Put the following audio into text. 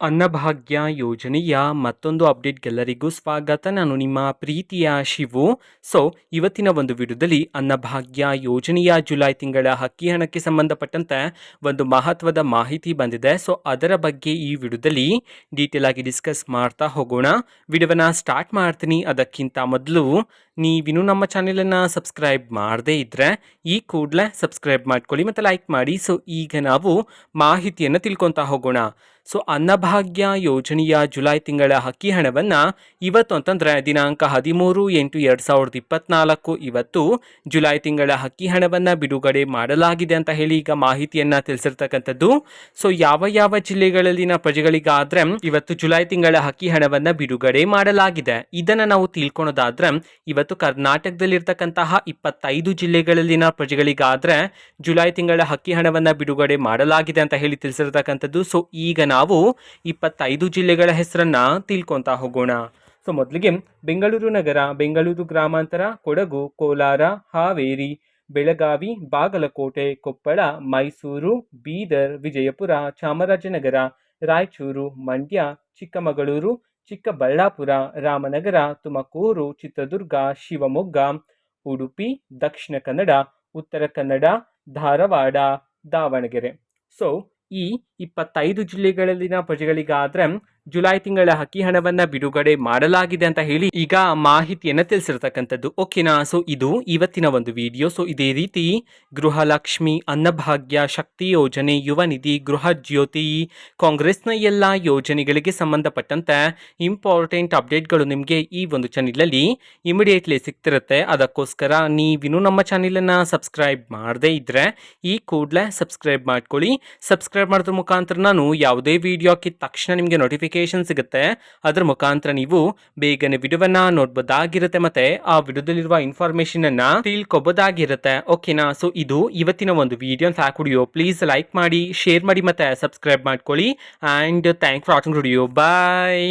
ಅನ್ನಭಾಗ್ಯ ಯೋಜನೆಯ ಮತ್ತೊಂದು ಅಪ್ಡೇಟ್ಗೆಲ್ಲರಿಗೂ ಸ್ವಾಗತ. ನಾನು ನಿಮ್ಮ ಪ್ರೀತಿಯ ಶಿವು. ಸೊ ಇವತ್ತಿನ ಒಂದು ವಿಡಿಯೋದಲ್ಲಿ ಅನ್ನಭಾಗ್ಯ ಯೋಜನೆಯ ಜುಲೈ ತಿಂಗಳ ಅಕ್ಕಿ ಹಣಕ್ಕೆ ಸಂಬಂಧಪಟ್ಟಂತೆ ಒಂದು ಮಹತ್ವದ ಮಾಹಿತಿ ಬಂದಿದೆ. ಸೊ ಅದರ ಬಗ್ಗೆ ಈ ವಿಡಿಯೋದಲ್ಲಿ ಡೀಟೇಲ್ ಆಗಿ ಡಿಸ್ಕಸ್ ಮಾಡ್ತಾ ಹೋಗೋಣ. ವಿಡಿಯೋವನ್ನ ಸ್ಟಾರ್ಟ್ ಮಾಡ್ತೀನಿ. ಅದಕ್ಕಿಂತ ಮೊದಲು ನೀವಿನ್ನೂ ನಮ್ಮ ಚಾನೆಲನ್ನು ಸಬ್ಸ್ಕ್ರೈಬ್ ಮಾಡದೇ ಇದ್ದರೆ ಈ ಕೂಡಲೇ ಸಬ್ಸ್ಕ್ರೈಬ್ ಮಾಡ್ಕೊಳ್ಳಿ ಮತ್ತು ಲೈಕ್ ಮಾಡಿ. ಸೊ ಈಗ ನಾವು ಮಾಹಿತಿಯನ್ನು ತಿಳ್ಕೊತಾ ಹೋಗೋಣ. ಸೊ ಅನ್ನಭಾಗ್ಯ ಯೋಜನೆಯ ಜುಲೈ ತಿಂಗಳ ಹಕ್ಕಿ ಹಣವನ್ನು ಇವತ್ತು ಅಂತಂದರೆ ದಿನಾಂಕ ಹದಿಮೂರು ಎಂಟು ಎರಡು ಸಾವಿರದ ಇಪ್ಪತ್ನಾಲ್ಕು ಇವತ್ತು ಜುಲೈ ತಿಂಗಳ ಹಕ್ಕಿ ಹಣವನ್ನು ಬಿಡುಗಡೆ ಮಾಡಲಾಗಿದೆ ಅಂತ ಹೇಳಿ ಈಗ ಮಾಹಿತಿಯನ್ನು ತಿಳಿಸಿರ್ತಕ್ಕಂಥದ್ದು. ಸೊ ಯಾವ ಯಾವ ಜಿಲ್ಲೆಗಳಲ್ಲಿನ ಪ್ರಜೆಗಳಿಗಾದ್ರೆ ಇವತ್ತು ಜುಲೈ ತಿಂಗಳ ಹಕ್ಕಿ ಹಣವನ್ನು ಬಿಡುಗಡೆ ಮಾಡಲಾಗಿದೆ. ಇದನ್ನು ನಾವು ತಿಳ್ಕೊಳೋದಾದ್ರೆ ಇವತ್ತು ಕರ್ನಾಟಕದಲ್ಲಿರ್ತಕ್ಕಂತಹ ಇಪ್ಪತ್ತೈದು ಜಿಲ್ಲೆಗಳಲ್ಲಿನ ಪ್ರಜೆಗಳಿಗಾದ್ರೆ ಜುಲೈ ತಿಂಗಳ ಹಕ್ಕಿ ಹಣವನ್ನು ಬಿಡುಗಡೆ ಮಾಡಲಾಗಿದೆ ಅಂತ ಹೇಳಿ ತಿಳಿಸಿರ್ತಕ್ಕಂಥದ್ದು. ಸೊ ಈಗ ಇಪ್ಪತ್ತೈದು ಜಿಲ್ಲೆಗಳ ಹೆಸರನ್ನ ತಿಳ್ಕೊತಾ ಹೋಗೋಣ. ಸೊ ಮೊದಲಿಗೆ ಬೆಂಗಳೂರು ನಗರ, ಬೆಂಗಳೂರು ಗ್ರಾಮಾಂತರ, ಕೊಡಗು, ಕೋಲಾರ, ಹಾವೇರಿ, ಬೆಳಗಾವಿ, ಬಾಗಲಕೋಟೆ, ಕೊಪ್ಪಳ, ಮೈಸೂರು, ಬೀದರ್, ವಿಜಯಪುರ, ಚಾಮರಾಜನಗರ, ರಾಯಚೂರು, ಮಂಡ್ಯ, ಚಿಕ್ಕಮಗಳೂರು, ಚಿಕ್ಕಬಳ್ಳಾಪುರ, ರಾಮನಗರ, ತುಮಕೂರು, ಚಿತ್ರದುರ್ಗ, ಶಿವಮೊಗ್ಗ, ಉಡುಪಿ, ದಕ್ಷಿಣ ಕನ್ನಡ, ಉತ್ತರ ಕನ್ನಡ, ಧಾರವಾಡ, ದಾವಣಗೆರೆ. ಸೊ ಈ ಇಪ್ಪತ್ತೈದು ಜಿಲ್ಲೆಗಳಲ್ಲಿನ ಪ್ರಜೆಗಳಿಗಾದ್ರೆ ಜುಲೈ ತಿಂಗಳ ಹಕ್ಕಿ ಹಣವನ್ನ ಬಿಡುಗಡೆ ಮಾಡಲಾಗಿದೆ ಅಂತ ಹೇಳಿ ಈಗ ಮಾಹಿತಿಯನ್ನ ತಿಳಿಸಿರ್ತಕ್ಕಂಥದ್ದು. ಓಕೆನಾ ಸೊ ಇದು ಇವತ್ತಿನ ಒಂದು ವಿಡಿಯೋ ಸೊ ಇದೇ ರೀತಿ ಗೃಹಲಕ್ಷ್ಮಿ, ಅನ್ನಭಾಗ್ಯ, ಶಕ್ತಿ ಯೋಜನೆ, ಯುವ ನಿಧಿ, ಗೃಹ ಜ್ಯೋತಿ, ಕಾಂಗ್ರೆಸ್ನ ಎಲ್ಲ ಯೋಜನೆಗಳಿಗೆ ಸಂಬಂಧಪಟ್ಟಂತೆ ಇಂಪಾರ್ಟೆಂಟ್ ಅಪ್ಡೇಟ್ಗಳು ನಿಮಗೆ ಈ ಒಂದು ಚಾನಲಲ್ಲಿ ಇಮಿಡಿಯೇಟ್ಲಿ ಸಿಗ್ತಿರುತ್ತೆ. ಅದಕ್ಕೋಸ್ಕರ ನೀವಿನ್ನೂ ನಮ್ಮ ಚಾನೆಲನ್ನು ಸಬ್ಸ್ಕ್ರೈಬ್ ಮಾಡದೇ ಇದ್ದರೆ ಈ ಕೂಡಲೇ ಸಬ್ಸ್ಕ್ರೈಬ್ ಮಾಡ್ಕೊಳ್ಳಿ. ಸಬ್ಸ್ಕ್ರೈಬ್ ಮಾಡಿದ್ರ ಮುಖಾಂತರ ನಾನು ಯಾವುದೇ ವಿಡಿಯೋ ಹಾಕಿದ ತಕ್ಷಣ ನಿಮಗೆ ನೋಟಿಫಿಕೇಶನ್ ಸಿಗುತ್ತೆ. ಅದರ ಮುಖಾಂತರ ನೀವು ಬೇಗನೆ ವಿಡಿಯೋವನ್ನ ನೋಡಬಹುದಾಗಿರುತ್ತೆ ಮತ್ತೆ ಆ ವಿಡಿಯೋದಲ್ಲಿರುವ ಇನ್ಫಾರ್ಮೇಶನ್ ಅನ್ನ ತಿಳ್ಕೊಬೋದಾಗಿರುತ್ತೆ. ಓಕೆನಾ ಸೊ ಇದು ಇವತ್ತಿನ ಒಂದು ವಿಡಿಯೋ ವಿಡಿಯೋ ಪ್ಲೀಸ್ ಲೈಕ್ ಮಾಡಿ ಶೇರ್ ಮಾಡಿ ಮತ್ತೆ ಸಬ್ಸ್ಕ್ರೈಬ್ ಮಾಡ್ಕೊಳ್ಳಿ. And thank for watching video bye